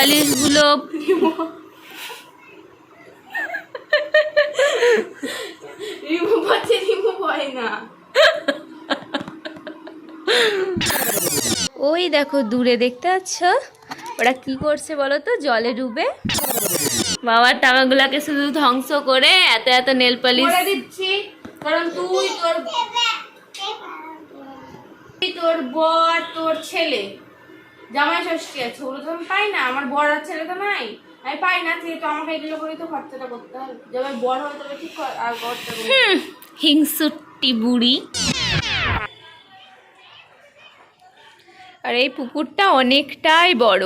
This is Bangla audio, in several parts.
পালিশগুলো রিমুভ হচ্ছে রিমুভ হয় না। ওই দেখো দূরে দেখতে পাচ্ছ? ওরা কি করছে বলো তো? জলে ডুবে। বাবার টাকাগুলোকে শুধু ধ্বংস করে এত এত নেল পালিশ। দিচ্ছি কারণ তুই তোর তোর বর তোর ছেলে। জামাই ষষ্ঠী আছে ওগুলো তো আমি পাই না আমার বর আর ছেলে তো নাই। আমি পাই না সেহেতু আমাকে এগুলো করেই তো খরচাটা করতে হবে। যবে বড় হয় তবে ঠিক আর খরচা হিংসুট্টি বুড়ি। আর এই পুকুরটা অনেকটাই বড়।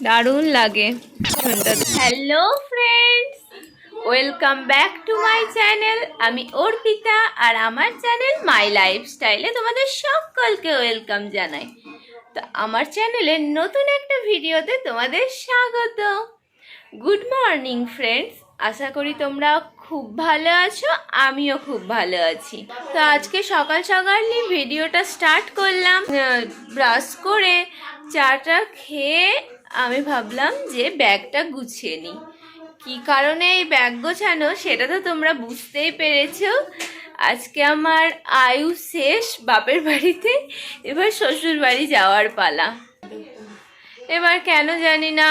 দারুণ লাগে। Hello friends welcome back to my channel আমি অর্পিতা আর আমার চ্যানেল মাই লাইফস্টাইলে তোমাদের সকলকে ওয়েলকাম জানাই। তো আমার চ্যানেলের নতুন একটা ভিডিওতে তোমাদের স্বাগত। গুড মর্নিং ফ্রেন্ডস আশা করি তোমরা খুব ভালো আছো, আমিও খুব ভালো আছি। তো আজকে সকাল সকালই ভিডিওটা স্টার্ট করলাম ব্রাশ করে, চাটা খেয়ে আমি ভাবলাম যে ব্যাগটা গুছিয়ে নিই। কী কারণে এই ব্যাগ গোছানো সেটা তো তোমরা বুঝতেই পেরেছ। আজকে আমার আয়ু শেষ বাপের বাড়িতে এবার শ্বশুর বাড়ি যাওয়ার পালা। এবার কেন জানি না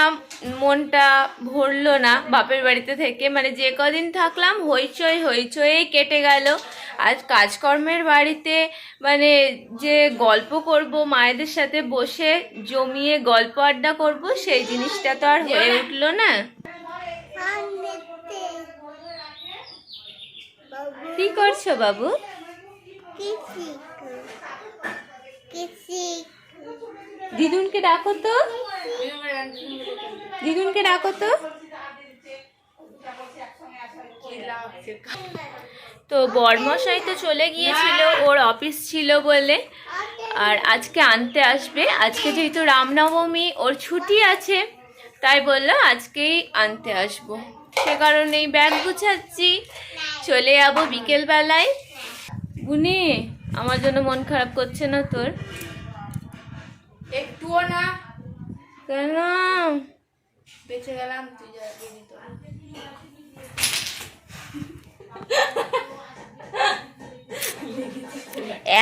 মনটা ভরলো না বাপের বাড়িতে থেকে। মানে যে কদিন থাকলাম হইচই হইচই কেটে গেল। আজ কাজকর্মের বাড়িতে মানে যে গল্প করব মায়েদের সাথে বসে জমিয়ে গল্প আড্ডা করব সেই জিনিসটা তো আর হয়ে উঠল না। কি করছ বাবু? দিদুনকে ডাকো তো। দিদুনকে ডাকো তো। তো বরমশাই তো চলে গিয়েছিল, ওর অফিস ছিল বলে। আর আজকে আনতে আসবে। আজকে যেহেতু রামনবমী, ওর ছুটি আছে। তাই বলল আজকেই আনতে আসব। সে কারণেই ব্যাগ গুছাচ্ছি। চলে যাব বিকেলবেলায়। বুনি আমার জন্য মন খারাপ করছে না তোর? একটুও না। কেন? বেঁচে গেলাম তুই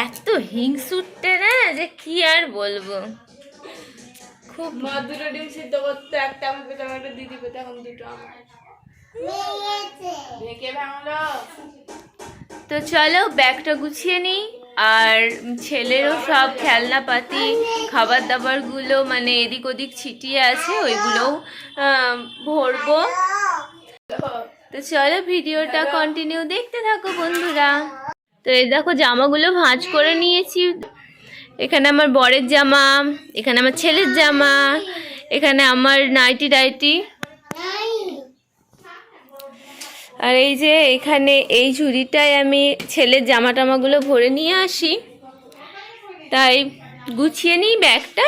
এত হিংসুটে না যে কি আর বলব? খুব মা দুটো ডিম সিদ্ধ করতে একটা আমি পেতাম একটা দিদি পেতে এখন দুটো আমার। তো চলো ব্যাগটা গুছিয়ে নিই আর ছেলেরও সব খেলনাপাতি খাবার দাবারগুলো মানে এদিক ওদিক ছিটিয়ে আছে ওইগুলোও ভরবো। তো চলো ভিডিওটা কন্টিনিউ দেখতে থাকো বন্ধুরা। তো এই দেখো জামাগুলো ভাঁজ করে নিয়েছি। এখানে আমার বরের জামা, এখানে আমার ছেলের জামা, এখানে আমার নাইটি ডাইটি আর এই যে এখানে এই ঝুড়িটায় আমি ছেলের জামা টামাগুলো ভরে নিয়ে আসি। তাই গুছিয়ে নিই ব্যাগটা।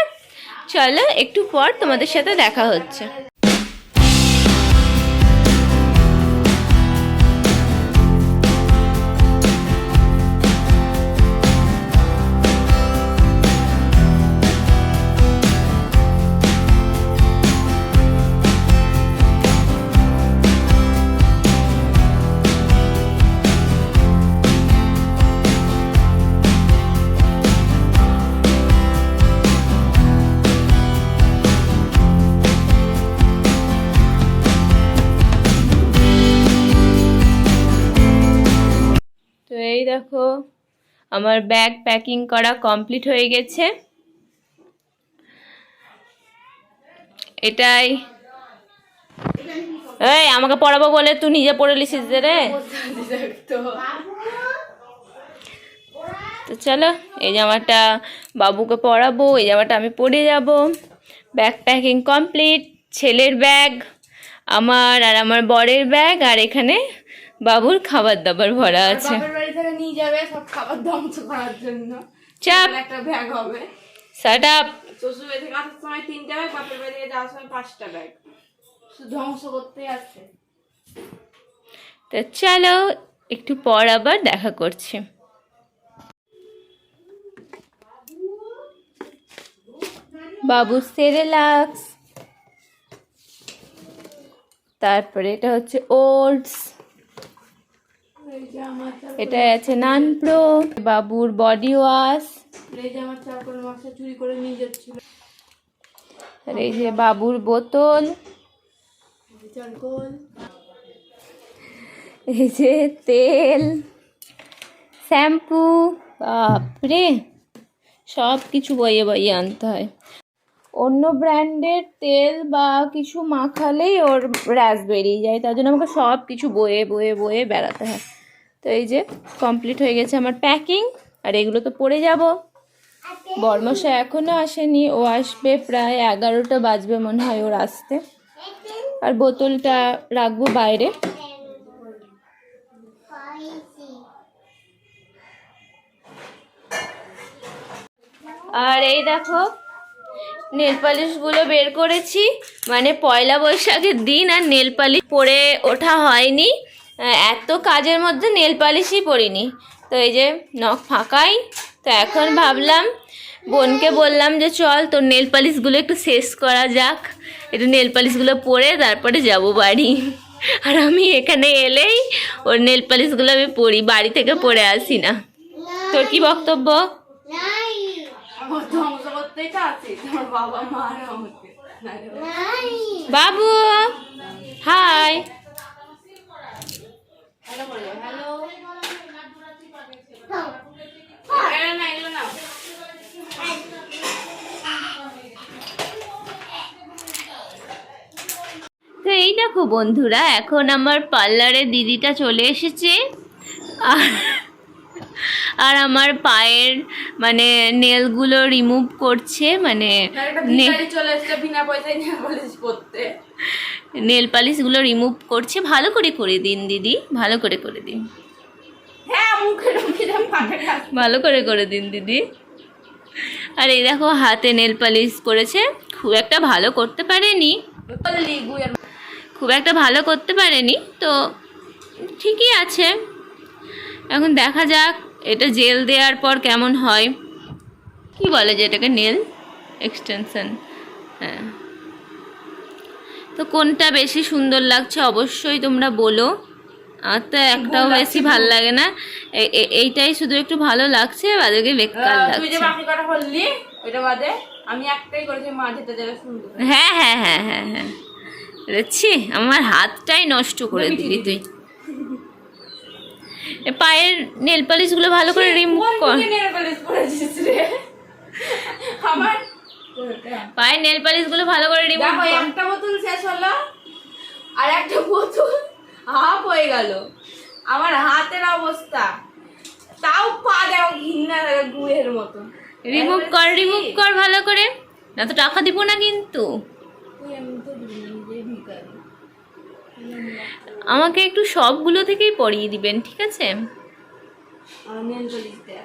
চলো, একটু পর তোমাদের সাথে দেখা হচ্ছে। আমার ব্যাগ প্যাকিং করা কমপ্লিট হয়ে গেছে। এটাই। এই, আমাকে পড়াবো বলে তুই নিজে পড়ে লিছিস যে রে। তো চলো, এই জামাটা বাবুকে পরাবো এই জামাটা আমি পরে যাব। ব্যাগ প্যাকিং কমপ্লিট ছেলের ব্যাগ আমার আর আমার বরের ব্যাগ আর এখানে বাবুর খাবার দাবার ভরা আছে। নিয়ে যাবে সব খাবার ধ্বংস করার জন্য। চাপ। একটা ব্যাগ হবে। শাট আপ শ্বশুর বাড়ি থেকে আসার সময় তিনটা ব্যাগ বাপের বাড়ি থেকে যাওয়ার সময় পাঁচটা ব্যাগ ধ্বংস করতেই আসছে তো চলো একটু পর আবার দেখা করছি। বাবু সেরেলাক্স তারপরে এটা হচ্ছে ওটস এটা আছে নানপ্রো বাবুর বডি ওয়াশ আর এই যে বাবুর বোতল। এই যে তেল। শ্যাম্পু। বাপরে! সব কিছু বইয়ে বইয়ে আনতে হয়। অন্য ব্র্যান্ডের তেল বা কিছু মাখালেই ওর র্যাশ বেরিয়ে যায় তার জন্য আমাকে সব কিছু বয়ে বয়ে বয়ে বেড়াতে হয়। তো এই যে কমপ্লিট হয়ে গেছে আমার প্যাকিং আর এগুলো তো পড়ে যাব। বর্মশা এখনও আসেনি, ও আসবে প্রায় এগারোটা বাজবে মনে হয় ওর আসতে। আর বোতলটা রাখব বাইরে। আর এই দেখো নেল পালিশগুলো বের করেছি মানে পয়লা বৈশাখের দিন আর নেল পালিশ পরে ওঠা হয়নি। এত কাজের মধ্যে নেল পালিশই পরিনি। তো এই যে নখ ফাঁকাই তো এখন ভাবলাম বোনকে বললাম যে চল তোর নেল পালিশগুলো একটু শেষ করা যাক। একটু নেল পালিশগুলো পরে তারপরে যাব বাড়ি। আর আমি এখানে এলেই ওর নেল পালিশগুলো আমি পড়ি বাড়ি থেকে পরে আসি না। তোর কি বক্তব্য? বাবু হাই। হ্যালো বলে হ্যালো। তো এই দেখো বন্ধুরা এখন আমার পার্লারে দিদিটা চলে এসেছে। আর আর আমার পায়ের মানে নেলগুলো রিমুভ করছে মানে চলে এসছে বিনা পয়সায় কলেজ পড়তে। নেল পালিশগুলো রিমুভ করছে ভালো করে করে দিন দিদি ভালো করে করে দিন। হ্যাঁ ভালো করে করে দিন দিদি। আর এই দেখো হাতে নেল পালিশ করেছে খুব একটা ভালো করতে পারেনি। খুব একটা ভালো করতে পারেনি তো ঠিকই আছে। এখন দেখা যাক এটা জেল দেওয়ার পর কেমন হয়। কি বলে যে এটাকে নেল এক্সটেনশন হ্যাঁ। তো কোনটা বেশি সুন্দর লাগছে অবশ্যই তোমরা বলো। আর তো একটাও বেশি ভালো লাগে না। এইটাই শুধু একটু ভালো লাগছে বাদেকে বেকার লাগছে। হ্যাঁ হ্যাঁ হ্যাঁ হ্যাঁ হ্যাঁ। দেখছি আমার হাতটাই নষ্ট করে দিলি দিদি। তুই। এ পায়ের নেল পালিশগুলো ভালো করে রিমুভ কর। দিকে নেল পালিশ পালিশগুলো ভালো করে রিমুভ দেখো একটা বোতল শেষ হলো আর একটা বোতল হাফ হয়ে গেল। আমার হাতের অবস্থা। তাও পা দেও ঘিন্না লাগে গুয়ের মতো। রিমুভ কর রিমুভ কর ভালো করে। না তো টাকা দিব না কিন্তু। আমাকে একটু সবগুলো থেকেই পরিয়ে দিবেন ঠিক আছে? নেল পালিশ দেয়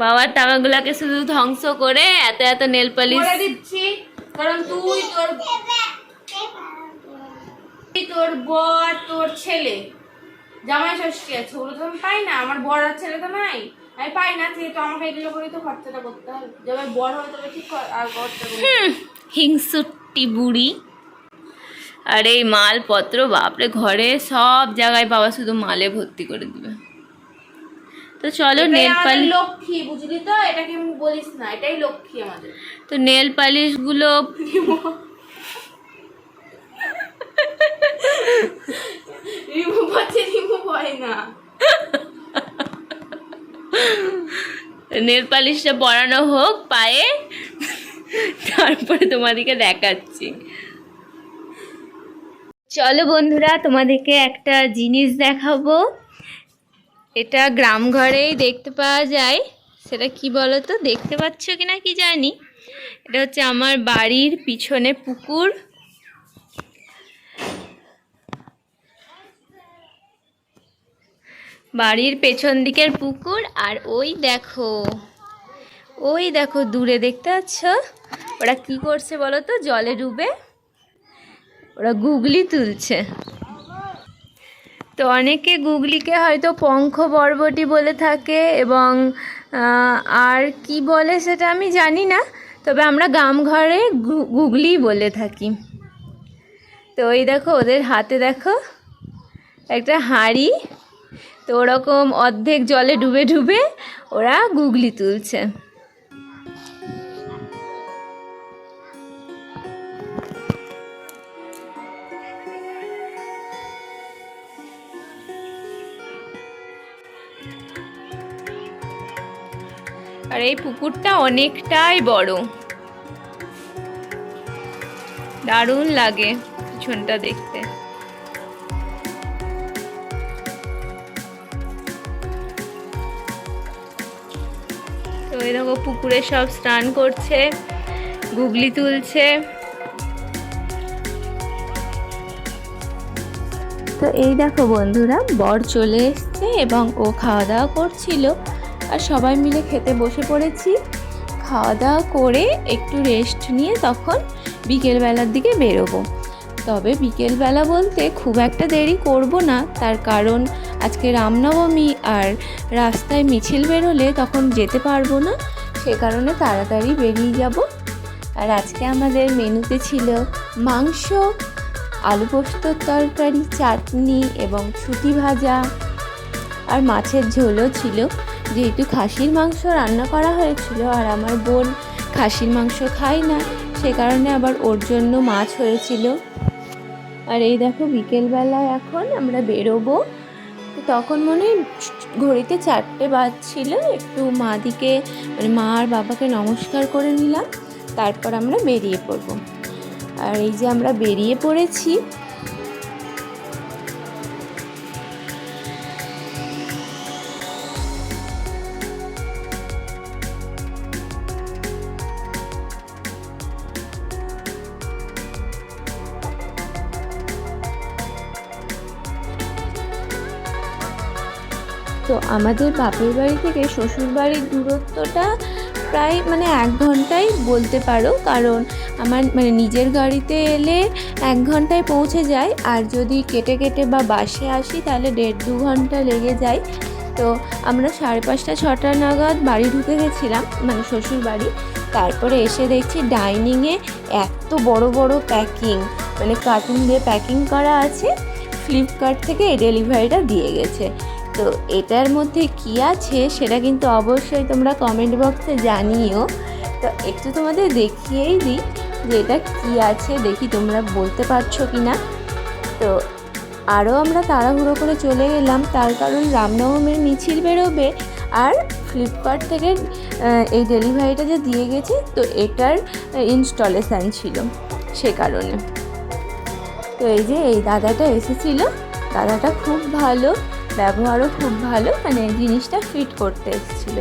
বাবার টাকাগুলোকে শুধু ধ্বংস করে এত এত নেল পালিশ দিচ্ছি কারণ তুই তোর তোর বর তোর ছেলে। জামাই ষষ্ঠী আছে ওগুলো তো আমি পাই না আমার বর আর ছেলে তো নাই। আমি পাই না সেহেতু আমাকে এগুলো করেই তো খরচাটা করতে হবে। যবে বড় হবে তবে ঠিক আর খরচা হিংসুট্টি বুড়ি। আর এই মালপত্র বাপরে ঘরে সব জায়গায় বাবা শুধু মালে ভর্তি করে দিবে। তো চলো নেল পালিশ লক্ষ্মী বুঝলি তো? এটাকে বলিস না এটাই লক্ষ্মী আমাদের। তো নেল পালিশগুলো রিমুভ হচ্ছে রিমুভ হয় না। নেল পালিশটা পরানো হোক পায়ে তারপরে তোমাদেরকে দেখাচ্ছি। চলো বন্ধুরা তোমাদেরকে একটা জিনিস দেখাবো। এটা গ্রাম ঘরেই দেখতে পাওয়া যায়। সেটা কি বলো তো দেখতে পাচ্ছ কি না কি জানি? এটা হচ্ছে আমার বাড়ির পিছনে পুকুর। বাড়ির পেছন দিকের পুকুর আর ওই দেখো। ওই দেখো, দূরে দেখতে পাচ্ছ? ওরা কি করছে বলো তো জলে ডুবে ওরা গুগলি তুলছে। তো অনেকে গুগলিকে হয়তো পঙ্খ বরবটি বলে থাকে এবং আর কি বলে সেটা আমি জানি না, তবে আমরা গ্রাম ঘরে গুগলি বলে থাকি। তো ওই দেখো, ওদের হাতে দেখো, একটা হাঁড়ি, তো ওরকম অর্ধেক জলে ডুবে ডুবে ওরা গুগলি তুলছে। আর এই পুকুরটা অনেকটাই বড়। দারুণ লাগে পিছনটা দেখতে। তো দেখো পুকুরে সব স্নান করছে, গুগলি তুলছে। তো এই দেখো বন্ধুরা, বর চলে এসছে এবং ও খাওয়া দাওয়া করছিল। আর সবাই মিলে খেতে বসে পড়েছি। খাওয়া দাওয়া করে একটু রেস্ট নিয়ে তখন বিকেলবেলার দিকে বেরোবো। তবে বিকেলবেলা বলতে খুব একটা দেরি করব না। তার কারণ আজকে রামনবমী আর রাস্তায় মিছিল বেরোলে তখন যেতে পারব না। সে কারণে তাড়াতাড়ি বেরিয়ে যাব। আর আজকে আমাদের মেনুতে ছিল মাংস, আলু পোস্তর তরকারি, চাটনি এবং ছুটি ভাজা। আর মাছের ঝোলও ছিল। যেহেতু খাসির মাংস রান্না করা হয়েছিল আর আমার বোন খাসির মাংস খায় না, সে কারণে আবার ওর জন্য মাছ হয়েছিল। আর এই দেখো বিকেলবেলা এখন আমরা বেরোবো। তখন মনে হয় ঘড়িতে চারটে বাজছিল, একটু মা দিকে মানে মা আর বাবাকে নমস্কার করে নিলাম, তারপর আমরা বেরিয়ে পড়ব। আর এই যে আমরা বেরিয়ে পড়েছি তো আমাদের বাপের বাড়ি থেকে শ্বশুর বাড়ির দূরত্বটা প্রায় মানে এক ঘন্টাই বলতে পারো। কারণ আমার মানে নিজের গাড়িতে এলে এক ঘন্টায় পৌঁছে যায়। আর যদি কেটে কেটে বা বাসে আসি তাহলে দেড় দু ঘণ্টা লেগে যায়। তো আমরা সাড়ে পাঁচটা, ছটা নাগাদ বাড়ি ঢুকে গেছিলাম মানে শ্বশুর বাড়ি। তারপরে এসে দেখছি ডাইনিংয়ে এত বড় বড় প্যাকিং মানে কার্টুন দিয়ে প্যাকিং করা আছে। ফ্লিপকার্ট থেকে এই ডেলিভারিটা দিয়ে গেছে। তো এটার মধ্যে কি আছে সেটা কিন্তু অবশ্যই তোমরা কমেন্ট বক্সে জানিও। তো একটু তোমাদের দেখিয়েই দিই যে এটা কি আছে, দেখি তোমরা বলতে পারছ কি না তো আরও আমরা তাড়াহুড়ো করে চলে গেলাম তার কারণ রামনবমীর মিছিল বেরোবে আর ফ্লিপকার্ট থেকে এই ডেলিভারিটা যে দিয়ে গেছে, তো এটার ইনস্টলেশান ছিল সে কারণে। তো এই যে এই দাদাটা এসেছিল, দাদাটা খুব ভালো। ব্যবহারও খুব ভালো মানে জিনিসটা ফিট করতে এসেছিল।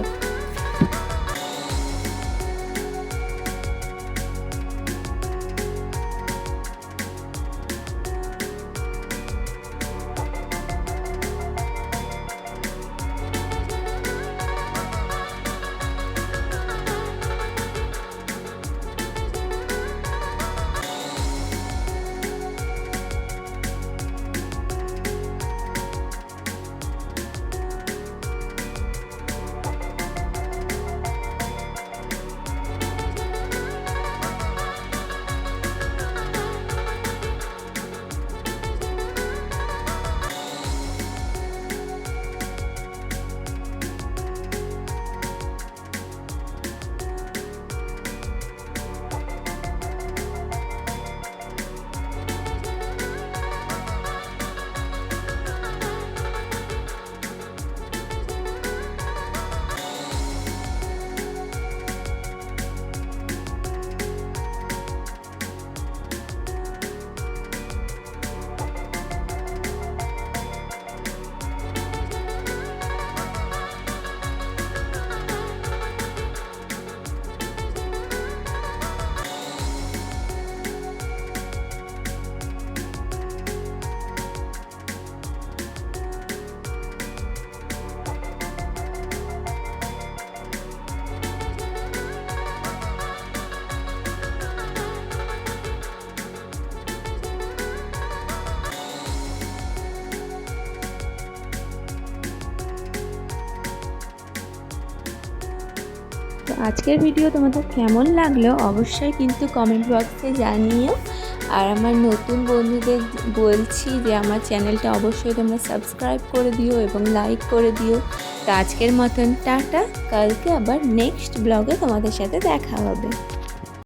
আজকের ভিডিও তোমাদের কেমন লাগল অবশ্যই কিন্তু কমেন্ট বক্সে জানিও। আর আমার নতুন বন্ধুদের বলছি যে আমার চ্যানেলটা অবশ্যই তোমরা সাবস্ক্রাইব করে দিও এবং লাইক করে দিও। তো আজকের মতন টাটা, কালকে আবার নেক্সট ব্লগে তোমাদের সাথে দেখা হবে।